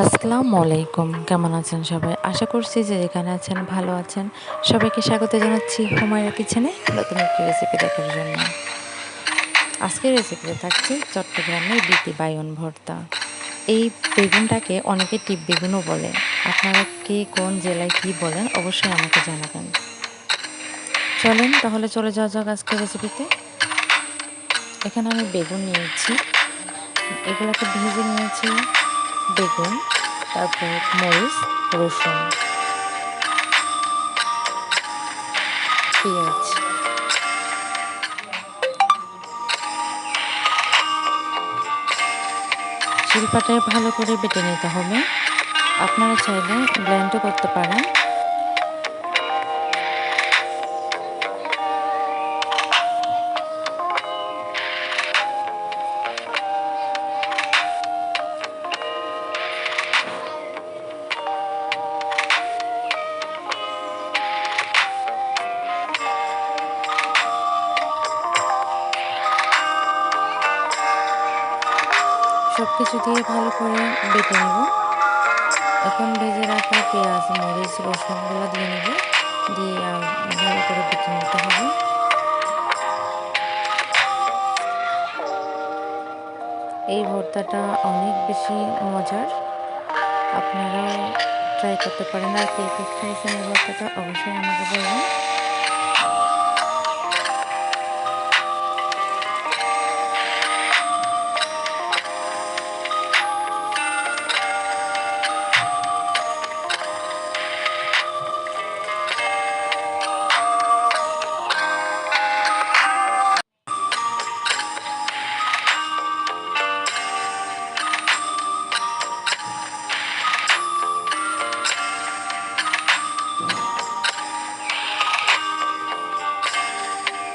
আসসালামু আলাইকুম কেমন আছেন সবাই? আশা করছি যে যেখানে আছেন ভালো আছেন। সবাইকে স্বাগত জানাচ্ছি হুমায়রা কিচেনে নতুন একটি রেসিপি দেখার জন্য। আজকের রেসিপিতে থাকছে চট্টগ্রামের বিতি বায়ন ভর্তা। এই বেগুনটাকে অনেকে টিপ বেগুনও বলে। আপনারা কে কোন জেলায় কী বলেন অবশ্যই আমাকে জানাবেন। চলেন তাহলে চলে যাওয়া যাক আজকের রেসিপিতে এখানে আমি বেগুন নিয়েছি। এগুলোকে ভেজে নিয়েছি। বেগুন, তারপর মরিচ, রসুন, পেঁয়াজ। শিল্পাটায় ভালো করে বেটে নিতে হবে। আপনারা চাইলে ব্লেন্ডও করতে পারেন। সব কিছু দিয়ে ভালো করে বেটে নেব। এখন ভেজে রাখা পেঁয়াজ, মরিচ রসুনগুলো দিয়ে নেব। দিয়ে ভালো করে বেটে নিতে হবে। এই ভর্তাটা অনেক বেশি মজার। আপনারা ট্রাই করতে পারেন। আর কে কে খাইছেন এই ভর্তাটা অবশ্যই আমাকে বলবেন।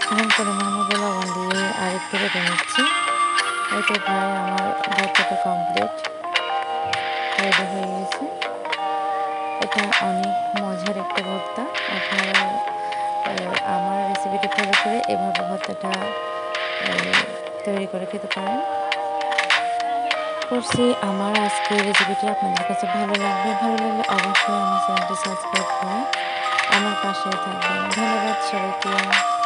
এখন পরিমাণ মতো লবণ দিয়ে আরেকটু বেটে নিচ্ছি। এই তো প্রায় আমার ভর্তাটা কমপ্লিট রেডি হয়ে গেছে। এটা অনেক মজার একটা ভর্তা। আপনারা আমার রেসিপিটা ফলো করে এভাবে ভর্তাটা তৈরি করে খেতে পারেন। করছি। আমার আজকের রেসিপিটি আপনাদের কাছে ভালো লাগবে। ভালো লাগলে অবশ্যই আমার চ্যানেলটি সাবস্ক্রাইব করে আমার পাশে থাকবেন। ধন্যবাদ সবাইকে।